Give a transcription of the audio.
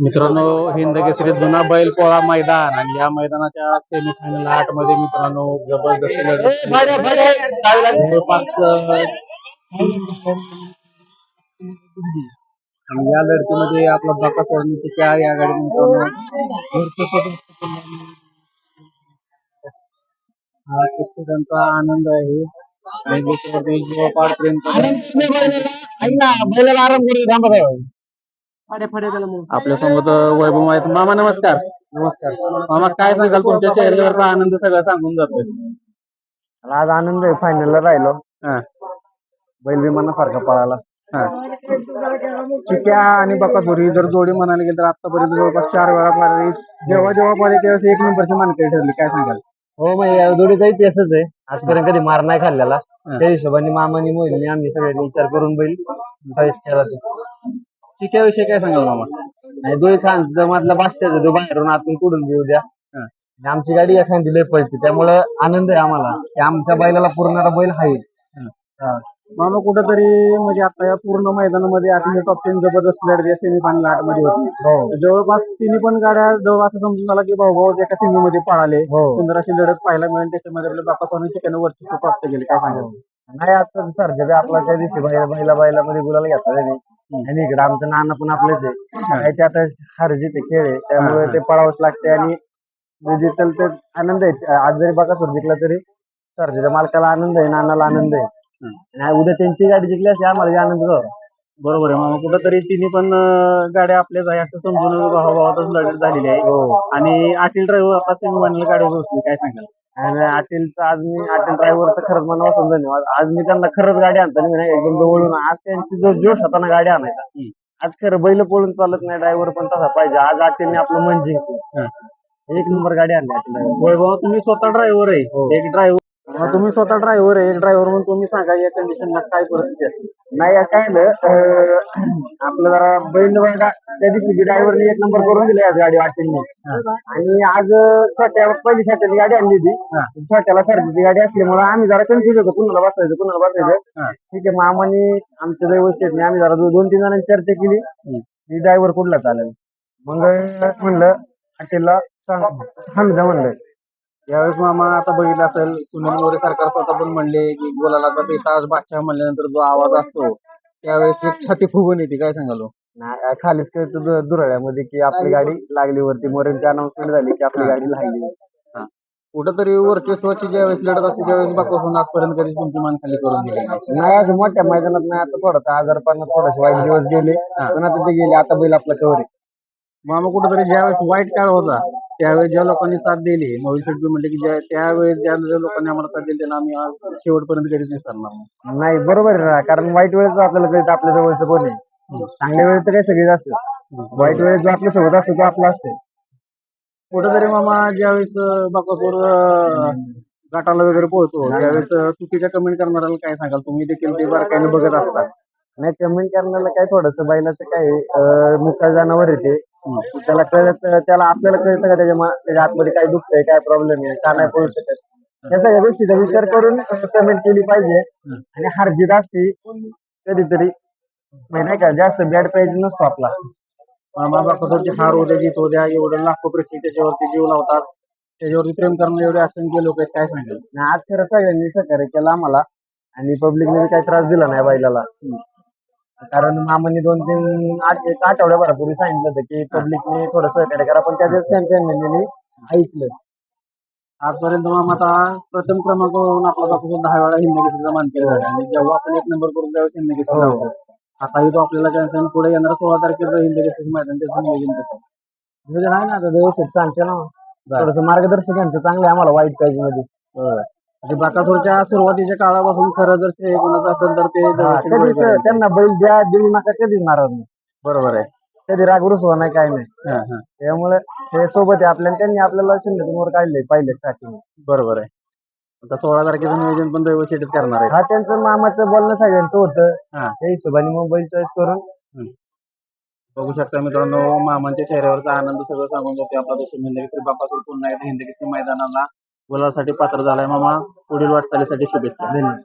मित्रांनो हिंद केसरी जुना बैल पोळा मैदान आणि या मैदानाच्या सेमीफायनल आठमध्ये मित्रांनो जबरदस्त लढत. जवळपास आणि या लढतीमध्ये आपला बाका सोडण्याची त्या या गाडी हा कित्येकांचा आनंद आहे. आणि दुसऱ्यावरती जवळपास प्रेम आपल्यासोबत वैभव आहेत. मामा नमस्कार. नमस्कार. मामा काय सांगाल? तुमच्या चेहऱ्यावरचा आनंद सगळं सांगून जातोय. मला आज आनंद आहे. फायनलला राहिलो. हा. बैल विमानासारखा पळाला. हा. चिक्या आणि बकासुरी जर जोडी म्हणायला गेली तर आतापर्यंत जवळपास चार वेळा पाहिली जेव्हा जेव्हा पाहिजे त्यावेळेस एक नंबरची मानकरी ठरली. काय सांगाल? हो मग या जोडीचा इतिहासच आहे. आजपर्यंत कधी मार नाही खाल्लेला. त्या हिशोबाने मामानी मोहिनी आम्ही सगळ्यांनी विचार करून बैल चॉईस केला तो. चिक्याविषयी काय सांगाल मामा? आणि दोन खान मधला बादशाह तो बाहेरून आतून कुडून घेऊ द्या. हा. आणि आमची गाडी एखादी लय पळते त्यामुळं आनंद आहे आम्हाला. की आमच्या बैलाला पुरणारा बैल आहे. मामा कुठंतरी म्हणजे आता या पूर्ण मैदानामध्ये अतिशय टॉप टेन जबरदस्त लढत सेमीफायनल आठमध्ये होती. हो. जवळपास तिन्ही पण गाड्या जवळ असं समजून झाला की भाऊ भाऊ एका सिंगमध्ये पळाले. हो. सुंदर अशी लढत पाहायला मिळेल त्याच्यामध्ये आपल्या बापासाने चिकन वर्चस्व प्राप्त केले. काय सांगाल? नाही आता सर जग आपला त्या दिवशी बैला बैला बैला मध्ये गुलाला घेतला त्यांनी. आणि इकडे आमचं नाना पण आपलेच आहे. ते आता हार जिथे खेळ आहे. त्यामुळे ते पळावंच लागते आणि जे जिंकल ते आनंद आहे आज जरी बघा सोड जिंकला तरी सरजेच्या मालकाला आनंद आहे नानाला आनंद आहे. आणि उद्या त्यांची गाडी जिंकली असते आम्हाला बी आनंद झाला बरोबर आहे. मामा कुठंतरी तिन्ही पण अं, गाड्या आपल्याच आहे असं समजून भावाभावातच लढत झालेली आहे. हो. आणि आटील ड्रायव्हर आता सेमीफायनल गाडी बसली काय सांगाल? आणि अटीलचा आज मी अटील ड्रायव्हर तर खरंच मनापासून धन्यवाद आज मी त्यांना खरंच गाडी आणताना मी नाही एकदम जवळून आज त्यांची जो जोश होता ना गाडी आणायचा आज खरं बैल पळून चालत नाही ड्रायव्हर पण तसा पाहिजे. आज अटीलने आपलं मन जिंकलं एक नंबर गाडी आणली अटील वैभव तुम्ही स्वतः ड्रायव्हर आहे. एक ड्रायव्हर तुम्ही स्वतः ड्रायव्हर आहे. ड्रायव्हर म्हणून तुम्ही सांगा या कंडिशनला काय परिस्थिती असते? नाही आज काय आपलं जरा बैल बघा. त्या दिवशी ड्रायव्हरने एक नंबर करून दिला आज गाडी वाटेलनी आणि आज छोट्या पहिली छोट्याची गाडी आणली होती. छोट्याला सर्दीची गाडी असल्यामुळे आम्ही जरा कन्फ्युज होतो. कुणाला बसायचं कुणाला बसायचं. ठीक आहे मामाने आमच्या दैवशेटने आम्ही जरा दोन तीन जणांनी चर्चा केली. की ड्रायव्हर कुठला चालेल? मग म्हणलं हॉटेलला सांग. हमीदा म्हणलं. यावेळेस मामा आता बघितलं असेल सुनील मोरे सरकार स्वतः पण म्हणले की गोलालाचा बेताज बादशाह म्हणल्यानंतर जो आवाज असतो त्यावेळेस एक छाती फुगून येते काय सांगालो नाही, खालीच दुराळ्यामध्ये की आपली गाडी लागली वरती. मोरेंची अनाउन्समेंट झाली की आपली गाडी लागली. कुठंतरी वर्चस्वाची ज्यावेळेस लढत असते त्यावेळेस बापासून आजपर्यंत कधीच तुमची मान खाली करून दिली नाही. अजून मोठ्या मैदानात नाही आता थोडासा आजारपणात थोडेसे वाईट दिवस गेले. पण आता ते गेले आता बैल आपला कवर आहे. मामा कुठंतरी ज्यावेळेस वाईट काळ होता त्यावेळेस ज्या लोकांनी साथ दिली मोहित शेट्टी म्हणले की ज्या त्यावेळेस ज्या ज्या लोकांनी आम्हाला साथ दिली त्यांना आम्ही आज शेवटपर्यंत कधीच विसरणार नाही नाही बरोबर आहे ना कारण वाईट वेळेच आपल्याला कळतं आपल्या जवळचं कोण आहे. चांगल्या वेळेत तर काही सगळेच असतात. वाईट वेळेत जो आपल्यासोबत असतो तो आपला असतो कुठेतरी मामा ज्यावेळेस बाकासोर गटाला वगैरे पोहोचतो त्यावेळेस अं, चुकीच्या कमेंट करणाऱ्याला काय सांगाल? तुम्ही देखील ते बारकाईने बघत असता. नाही कमेंट करण्याला काय थोडस बैलाचं काय आहे, अं, मुक्का जनावर येते त्याला कळत त्याला आपल्याला कळतं का त्याच्या त्याच्या आतमध्ये काय दुखतंय काय प्रॉब्लेम आहे का नाही पळू शकत. या सगळ्या गोष्टीचा विचार करून कमेंट केली पाहिजे. आणि हारजीत असते कधीतरी म्हणजे नाही का जास्त बॅड पाहिजे नसतो आपला. मामा बाकासोरची हार होऊ द्या जीत होऊ द्या एवढं लाखो प्रेक्षक त्याच्यावरती जीव लावतात. त्याच्यावरती प्रेम करणारे एवढे असंख्य लोक आहेत काय सांगाल आज खरं सगळ्यांनी सहकार्य केलं आम्हाला. आणि पब्लिकने काही त्रास दिला नाही बैलाला. कारण मामांनी दोन तीन आठ एक आठवड्याभरापूर्वी सांगितलं होतं की पब्लिकने थोडं सहकार्य करा पण त्याच्याच फॅमिलीने ऐकलं. आजपर्यंत मामा आता प्रथम क्रमांकावरून आपला बाकासोर दहा वेळा हिंद केसरीचा मान केला झाला. आणि जेव्हा आपण एक नंबर करून त्यावेळेस हिंद केसरी लावतो आताही तो आपल्याला आणि पुढे येणारा सोळा तारखेचं हिंद केसरीचं मैदान त्याचं नियोजन कसं आहे? म्हणजे नाही ना आता व्यवस्थित सांगते ना. थोडस मार्गदर्शक यांचं चांगलं आहे आम्हाला वाईट पाहिजे मध्ये. म्हणजे बाकासोरच्या सुरुवातीच्या काळापासून खरं जर श्रेय कोणाचं असेल तर ते हा, दगडूशेठ कधीच गोळीकर यांचं. त्यांना बैल द्या देऊ नका कधीच नाराज नाही. बरोबर आहे. कधी राग रुसवा नाही काय नाही. हा, हा. त्यामुळे ते सोबत आहे आपल्याला त्यांनी आपल्याला शून्य वर काढले पहिले स्टार्टिंग बरोबर आहे. आता सोळा तारखेचं नियोजन पण दैव शेटच करणार आहे. हा त्यांचं मामाचं बोलणं सगळ्यांचं होतं. हा. त्या हिशोबाने मोबाईल चॉईस करून. बघू शकता मित्रांनो मामांच्या चेहऱ्यावरचा आनंद सगळं सांगून जाते आपला देश हिंदकेसरी बापासूर पुन्हा एकदा हिंदकेसरी मैदानाला मुलासाठी पात्र झालाय मामा. पुढील वाटचालीसाठी शुभेच्छा. धन्यवाद.